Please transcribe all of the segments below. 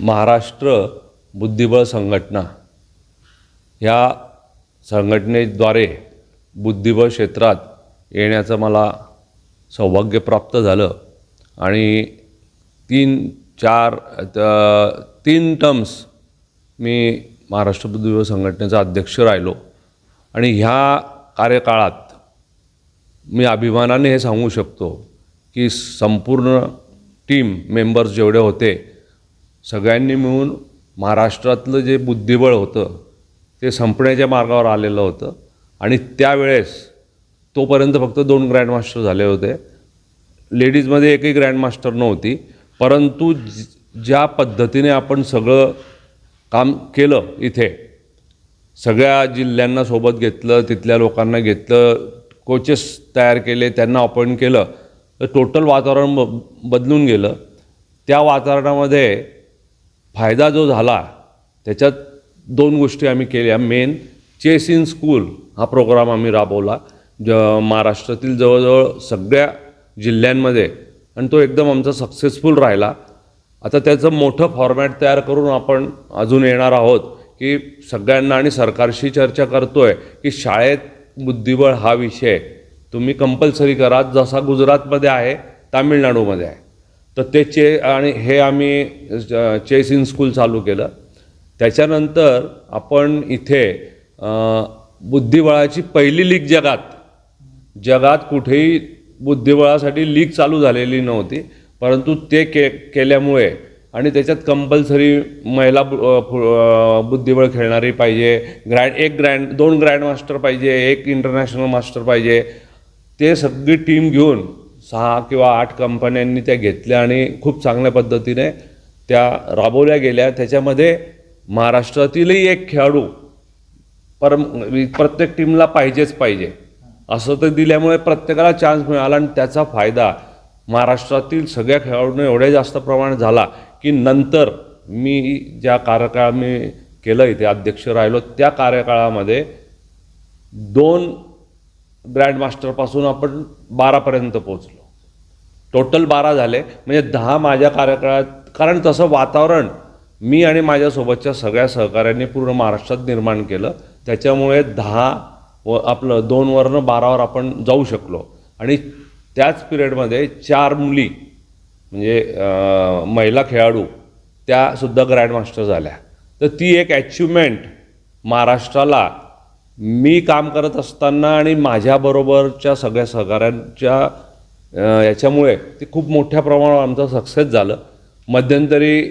महाराष्ट्र बुद्धिबळ संघटना ह्या संघटनेद्वारे बुद्धिबळ क्षेत्रात येण्याचं मला सौभाग्य प्राप्त झालं. आणि तीन चार तीन टर्म्स मी महाराष्ट्र बुद्धिबळ संघटनेचा अध्यक्ष राहिलो. आणि ह्या कार्यकाळात मी अभिमानाने हे सांगू शकतो की संपूर्ण टीम मेंबर्स जेवढे होते सगळ्यांनी मिळून महाराष्ट्रातलं जे बुद्धिबळ होतं ते संपण्याच्या मार्गावर आलेलं होतं. आणि त्यावेळेस तोपर्यंत फक्त दोन ग्रँडमास्टर झाले होते. लेडीजमध्ये एकही ग्रँडमास्टर नव्हती. परंतु ज- ज्या पद्धतीने आपण सगळं काम केलं इथे सगळ्या जिल्ह्यांना सोबत घेतलं तिथल्या लोकांना घेतलं कोचेस तयार केले त्यांना अपॉइंट केलं तर टोटल वातावरण ब बदलून गेलं. त्या वातावरणामध्ये फायदा जो झाला त्याच्यात दोन गोष्टी आम्ही केल्या. मेन चेस इन स्कूल हा प्रोग्राम आम्ही राबवला. ज महाराष्ट्रातील जवळजवळ सगळ्या जिल्ह्यांमध्ये. आणि तो एकदम आमचा सक्सेसफुल राहिला. आता त्याचं मोठं फॉर्मॅट तयार करून आपण अजून येणार आहोत की सगळ्यांना आणि सरकारशी चर्चा करतो आहे की शाळेत बुद्धिबळ हा विषय तुम्ही कंपल्सरी करा. जसा गुजरातमध्ये आहे तामिळनाडूमध्ये आहे. तर ते चे आणि हे आम्ही चेस इन स्कूल चालू केलं. त्याच्यानंतर आपण इथे बुद्धिबळाची पहिली लीग जगात जगात कुठेही बुद्धिबळासाठी लीग चालू झालेली नव्हती परंतु ते के केल्यामुळे आणि त्याच्यात कंपल्सरी महिला बुद्धिबळ खेळणारी पाहिजे ग्रँड एक ग्रँड दोन ग्रँड मास्टर पाहिजे एक इंटरनॅशनल मास्टर पाहिजे ते सगळी टीम घेऊन सहा किंवा आठ कंपन्यांनी त्या घेतल्या आणि खूप चांगल्या पद्धतीने त्या राबवल्या गेल्या. त्याच्यामध्ये महाराष्ट्रातीलही एक खेळाडू पर म्हणजे प्रत्येक टीमला पाहिजेच पाहिजे. असं तर दिल्यामुळे प्रत्येकाला चान्स मिळाला आणि त्याचा फायदा महाराष्ट्रातील सगळ्या खेळाडूंना एवढ्या जास्त प्रमाणात झाला की नंतर मी ज्या कार्यकाळ मी केलं इथे अध्यक्ष राहिलो त्या कार्यकाळामध्ये दोन ग्रँडमास्टरपासून आपण बारापर्यंत पोचलो टोटल बारा झाले. म्हणजे दहा माझ्या कार्यकाळात कारण तसं वातावरण मी आणि माझ्यासोबतच्या सगळ्या सहकाऱ्यांनी पूर्ण महाराष्ट्रात निर्माण केलं. त्याच्यामुळे दहा व आपलं दोनवरनं बारावर आपण जाऊ शकलो. आणि त्याच पिरियडमध्ये चार मुली म्हणजे महिला खेळाडू त्यासुद्धा ग्रँडमास्टर झाल्या. तर ती एक अचिव्हमेंट महाराष्ट्राला मी काम करत असताना आणि माझ्याबरोबरच्या सगळ्या सहकाऱ्यांच्या याच्यामुळे ते खूप मोठ्या प्रमाणावर आमचं सक्सेस झालं. मध्यंतरी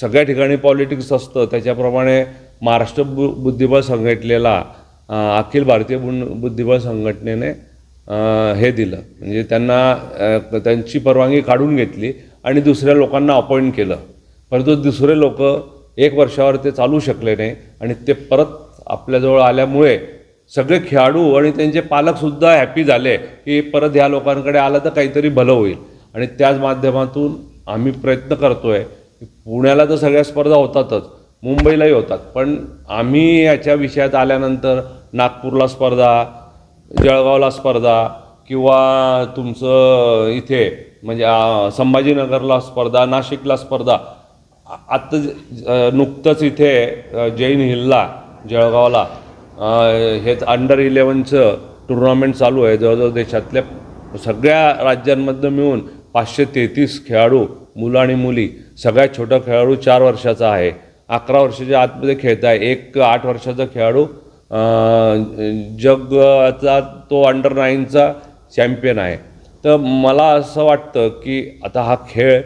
सगळ्या ठिकाणी पॉलिटिक्स असतं. त्याच्याप्रमाणे महाराष्ट्र बु बुद्धिबळ संघटनेला अखिल भारतीय बुन बुद्धिबळ संघटनेने हे दिलं. म्हणजे त्यांना त्यांची परवानगी काढून घेतली आणि दुसऱ्या लोकांना अपॉइंट केलं. परंतु दुसरे लोक एक वर्षावर ते चालू शकले नाही आणि ते परत आपल्याजवळ आल्यामुळे सगळे खेळाडू आणि त्यांचे पालकसुद्धा हॅपी झाले की परत ह्या लोकांकडे आलं तर काहीतरी भलं होईल. आणि त्याच माध्यमातून आम्ही प्रयत्न करतोय की पुण्याला तर सगळ्या स्पर्धा होतातच मुंबईलाही होतात पण आम्ही याच्या विषयात आल्यानंतर नागपूरला स्पर्धा जळगावला स्पर्धा किंवा तुमचं इथे म्हणजे संभाजीनगरला स्पर्धा नाशिकला स्पर्धा आत्ता नुकतंच इथे जैन हिलला जळगावला हेच अंडर इलेवनचं टुर्नामेंट चालू आहे. जवळजवळ देशातल्या सगळ्या राज्यांमधनं मिळून पाचशे तेहतीस खेळाडू मुलं आणि मुली सगळ्यात छोटा खेळाडू चार वर्षाचा आहे. अकरा वर्षाच्या आतमध्ये खेळत आहे. एक आठ वर्षाचा खेळाडू जगचा तो अंडर नाईनचा चॅम्पियन आहे. तर मला असं वाटतं की आता हा खेळ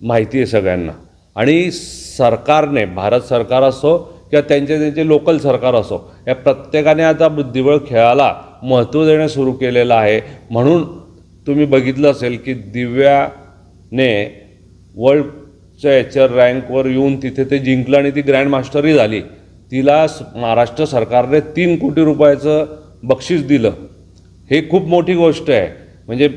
माहिती आहे सगळ्यांना. आणि सरकारने भारत सरकार असो किंवा त्यांचे त्यांचे लोकल सरकार असो या प्रत्येकाने आता बुद्धिबळ खेळाला महत्त्व देणं सुरू केलेलं आहे. म्हणून तुम्ही बघितलं असेल की दिव्याने वर्ल्डच्या याच्या रँकवर येऊन तिथे ते जिंकलं आणि ती ग्रँड मास्टरही झाली. तिला स- महाराष्ट्र सरकारने तीन कोटी रुपयाचं बक्षीस दिलं. हे खूप मोठी गोष्ट आहे. म्हणजे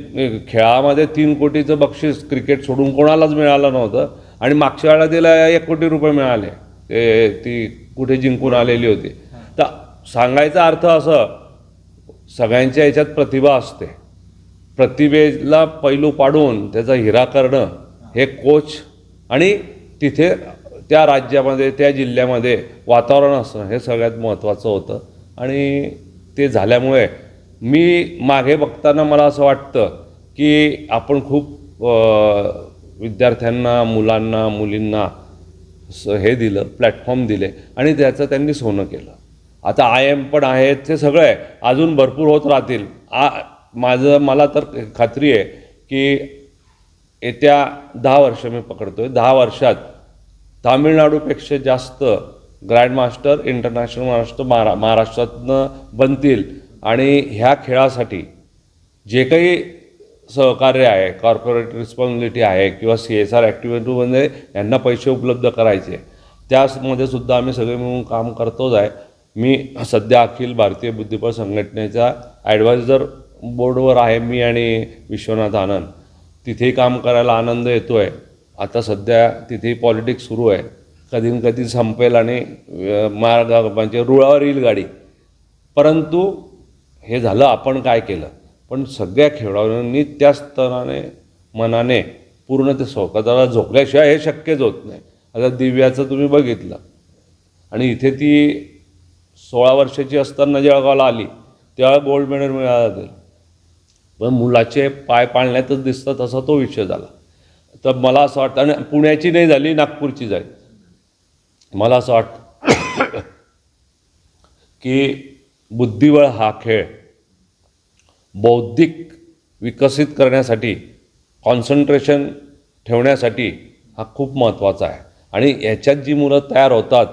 खेळामध्ये तीन कोटीचं बक्षीस क्रिकेट सोडून कोणालाच मिळालं नव्हतं. आणि मागच्या वेळेला तिला एक कोटी रुपये मिळाले. ते ती कुठे जिंकून आलेली होती. तर सांगायचा अर्थ असं सगळ्यांच्या याच्यात प्रतिभा असते. प्रतिभेला पैलू पाडून त्याचा हिरा करणं हे कोच आणि तिथे त्या राज्यामध्ये त्या जिल्ह्यामध्ये वातावरण असणं हे सगळ्यात महत्त्वाचं होतं. आणि ते झाल्यामुळे मी मागे बघताना मला असं वाटतं की आपण खूप विद्यार्थ्यांना मुलांना मुलींना हे दिलं प्लॅटफॉर्म दिले आणि त्याचं त्यांनी सोनं केलं. आता आय एम पण आहेत ते सगळं आहे. अजून भरपूर होत राहतील. आ माझं मला तर खात्री आहे की येत्या दहा वर्ष मी पकडतो आहे दहा वर्षात तामिळनाडूपेक्षा जास्त ग्रँड मास्टर इंटरनॅशनल महाराष्ट्र महारा महाराष्ट्रातनं बनतील. आणि ह्या खेळासाठी जे काही सहकार्य आहे कॉर्पोरेट रिस्पॉन्सिबिलिटी आहे किंवा सी एस आर ॲक्टिव्हिटीमध्ये यांना पैसे उपलब्ध करायचे. त्यामध्ये सुद्धा आम्ही सगळे मिळून काम करतोच आहे. मी सध्या अखिल भारतीय बुद्धिबळ संघटनेचा ॲडवायझर बोर्डवर आहे मी आणि विश्वनाथ आनंद. तिथेही काम करायला आनंद येतो आहे आता सध्या तिथेही पॉलिटिक्स सुरू आहे. कधी कधी संपेल आणि मार्ग म्हणजे रुळावर येईल गाडी. परंतु हे झालं आपण काय केलं? पण सगळ्या खेळाडूंनी त्या स्तराने मनाने पूर्ण ते स्वतःला झोपल्याशिवाय हे शक्यच होत नाही. आता दिव्याचं तुम्ही बघितलं. आणि इथे ती सोळा वर्षाची असताना जळगावला आली तेव्हा गोल्ड मेडल मिळालं ते पण मुलाचे पाय पाळण्यातच दिसतं तसा तो विषय झाला. तर मला असं वाटतं आणि पुण्याची नाही झाली नागपूरची झाली मला असं वाटतं की बुद्धिबळ हा खेळ बौद्धिक विकसित करण्यासाठी कॉन्सन्ट्रेशन ठेवण्यासाठी हा खूप महत्त्वाचा आहे. आणि याच्यात जी मुलं तयार होतात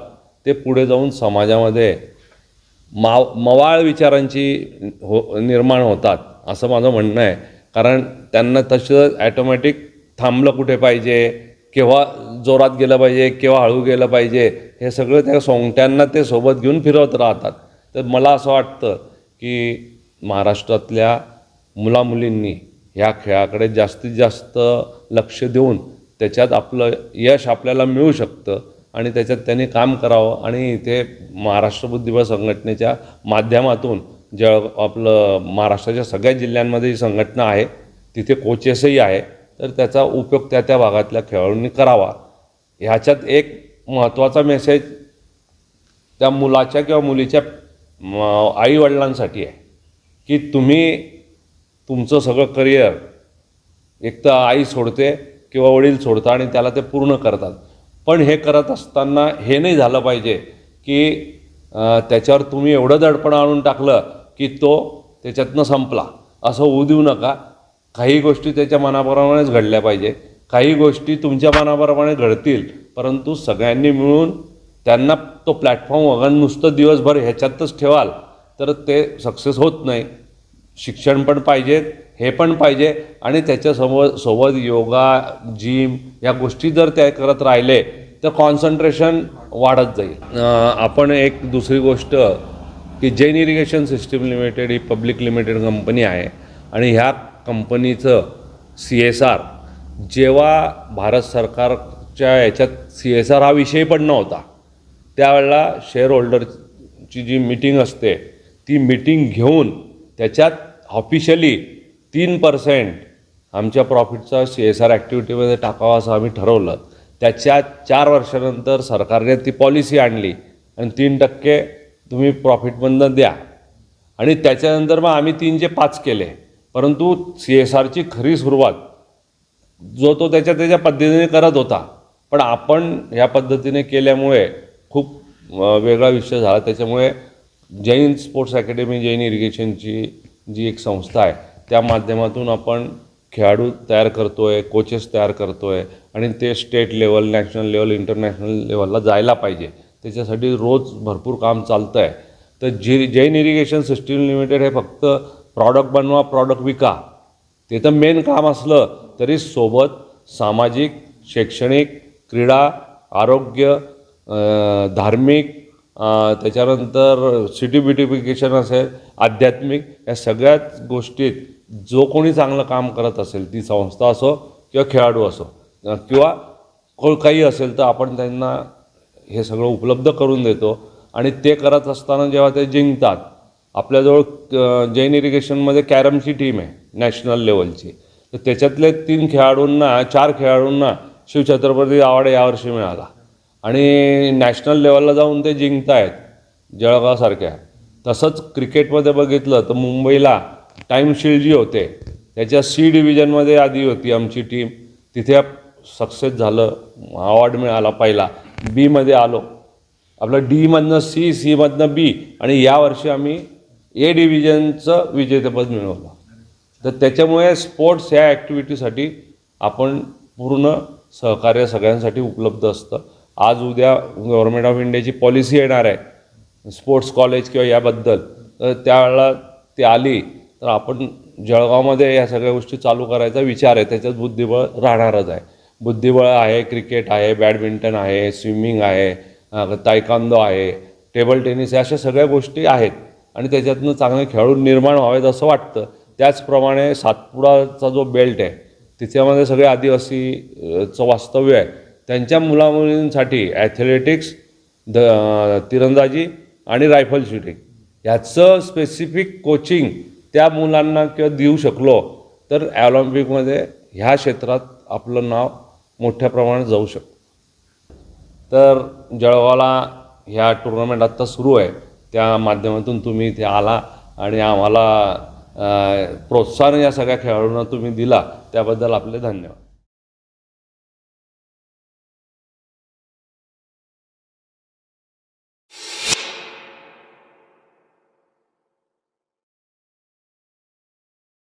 ते पुढे जाऊन समाजामध्ये माव मवाळ विचारांची हो निर्माण होतात असं माझं म्हणणं आहे. कारण त्यांना तसं ॲटोमॅटिक थांबलं कुठे पाहिजे केव्हा जोरात गेलं पाहिजे केव्हा हळू गेलं पाहिजे हे सगळं त्या सोंगट्यांना ते सोबत घेऊन फिरवत राहतात. तर मला असं वाटतं की महाराष्ट्रातल्या मुलामुलींनी ह्या खेळाकडे जास्तीत जास्त लक्ष देऊन त्याच्यात आपलं यश आपल्याला मिळू शकतं. आणि त्याच्यात त्यांनी काम करावं आणि इथे महाराष्ट्र बुद्धिबळ संघटनेच्या माध्यमातून जळ आपलं महाराष्ट्राच्या सगळ्या जिल्ह्यांमध्ये ही संघटना आहे तिथे कोचेसही आहे तर त्याचा उपयोग त्या त्या भागातल्या खेळाडूंनी करावा. ह्याच्यात एक महत्त्वाचा मेसेज त्या मुलाच्या किंवा मुलीच्या आईवडिलांसाठी आहे की तुम्ही तुमचं सगळं करिअर एक तर आई सोडते किंवा वडील सोडतात आणि त्याला ते पूर्ण करतात. पण हे करत असताना हे नाही झालं पाहिजे की त्याच्यावर तुम्ही एवढं दडपण आणून टाकलं की तो त्याच्यातनं संपला. असं होऊ देऊ नका. काही गोष्टी त्याच्या मनाप्रमाणेच घडल्या पाहिजे. काही गोष्टी तुमच्या मनाप्रमाणे घडतील. परंतु सगळ्यांनी मिळून त्यांना तो प्लॅटफॉर्म वगैरे नुसतं दिवसभर ह्याच्यातच ठेवाल तर ते सक्सेस होत नाही. शिक्षण पण पाहिजेत. हे पण पाहिजे. आणि त्याच्यासोबत सोबत योगा जिम या गोष्टी जर त्या करत राहिले तर कॉन्सन्ट्रेशन वाढत जाईल. आपण एक दुसरी गोष्ट की जैन इरिगेशन सिस्टीम लिमिटेड ही पब्लिक लिमिटेड कंपनी आहे. आणि ह्या कंपनीचं सी एस आर जेव्हा भारत सरकारच्या याच्यात सी एस आर हा विषय पण नव्हता. त्यावेळेला शेअर होल्डरची जी मीटिंग असते ती मीटिंग घेऊन त्याच्यात ऑफिशियली तीन पर्सेंट आमच्या प्रॉफिटचा सी एस आर ॲक्टिव्हिटीमध्ये टाकावा असं आम्ही ठरवलं. त्याच्या चार वर्षानंतर सरकारने ती पॉलिसी आणली आणि तीन टक्के तुम्ही प्रॉफिटमधनं द्या. आणि त्याच्यानंतर मग आम्ही तीनचे पाच केले. परंतु सी एस आरची खरी सुरुवात जो तो त्याच्या त्याच्या पद्धतीने करत होता. पण आपण ह्या पद्धतीने केल्यामुळे खूप वेगळा विषय झाला. त्याच्यामुळे जैन स्पोर्ट्स अकॅडमी जैन इरिगेशनची जी एक संस्था आहे त्या माध्यमातून आपण खेळाडू तयार करतो आहे कोचेस तयार करतो आहे आणि ते state level national level international लेवलला जायला पाहिजे. त्याच्यासाठी रोज भरपूर काम चालतं आहे तर जे जैन इरिगेशन सिस्टीम लिमिटेड हे फक्त प्रॉडक्ट बनवा प्रॉडक्ट विका. ते तर मेन काम असलं तरी सोबत सामाजिक शैक्षणिक क्रीडा आरोग्य धार्मिक त्याच्यानंतर सिटी ब्युटिफिकेशन असेल आध्यात्मिक या सगळ्याच गोष्टीत जो कोणी चांगलं काम करत असेल ती संस्था असो किंवा खेळाडू असो किंवा को काही असेल तर आपण त्यांना हे सगळं उपलब्ध करून देतो आणि ते करत असताना जेव्हा ते जिंकतात आपल्याजवळ जैन इरिगेशनमध्ये कॅरमची टीम आहे नॅशनल लेवलची. तर त्याच्यातले तीन खेळाडूंना चार खेळाडूंना शिवछत्रपती अवॉर्ड यावर्षी मिळाला. आणि नॅशनल लेवलला जाऊन ते जिंकतायत आहेत जळगावसारख्या. तसंच क्रिकेटमध्ये बघितलं तर मुंबईला टाईमशील जी होते त्याच्या सी डिव्हिजनमध्ये आधी होती आमची टीम. तिथे सक्सेस झालं अवॉर्ड मिळाला पहिला. बीमध्ये आलो. आपलं डीमधनं सी सीमधनं बी आणि यावर्षी आम्ही ए डिव्हिजनचं विजेतेपद मिळवलं. तर त्याच्यामुळे स्पोर्ट्स ह्या ॲक्टिव्हिटीसाठी आपण पूर्ण सहकार्य सगळ्यांसाठी उपलब्ध असतं. आज उद्या गव्हर्मेंट ऑफ इंडियाची पॉलिसी येणार आहे. स्पोर्ट्स कॉलेज किंवा याबद्दल. तर त्यावेळेला ती आली. तर आपण जळगावमध्ये या सगळ्या गोष्टी चालू करायचा विचार आहे. त्याच्यात बुद्धिबळ राहणारच आहे. बुद्धिबळ आहे क्रिकेट आहे बॅडमिंटन आहे स्विमिंग आहे तायकांदो आहे टेबल टेनिस या अशा सगळ्या गोष्टी आहेत. आणि त्याच्यातनं चांगले खेळाडू निर्माण व्हावेत असं वाटतं. त्याचप्रमाणे सातपुडाचा जो बेल्ट आहे तिच्यामध्ये सगळे आदिवासी चं वास्तव्य आहे. त्यांच्या मुलामुलींसाठी ॲथलेटिक्स द तिरंदाजी आणि रायफल शूटिंग ह्याचं स्पेसिफिक कोचिंग त्या मुलांना किंवा देऊ शकलो तर ऑलिम्पिकमध्ये ह्या क्षेत्रात आपलं नाव मोठ्या प्रमाणात जाऊ शकतं. तर जळगावला ह्या टुर्नामेंट आत्ता सुरू आहे. त्या माध्यमातून तुम्ही इथे आला आणि आम्हाला प्रोत्साहन या सगळ्या खेळाडूंना तुम्ही दिला. त्याबद्दल आपले धन्यवाद.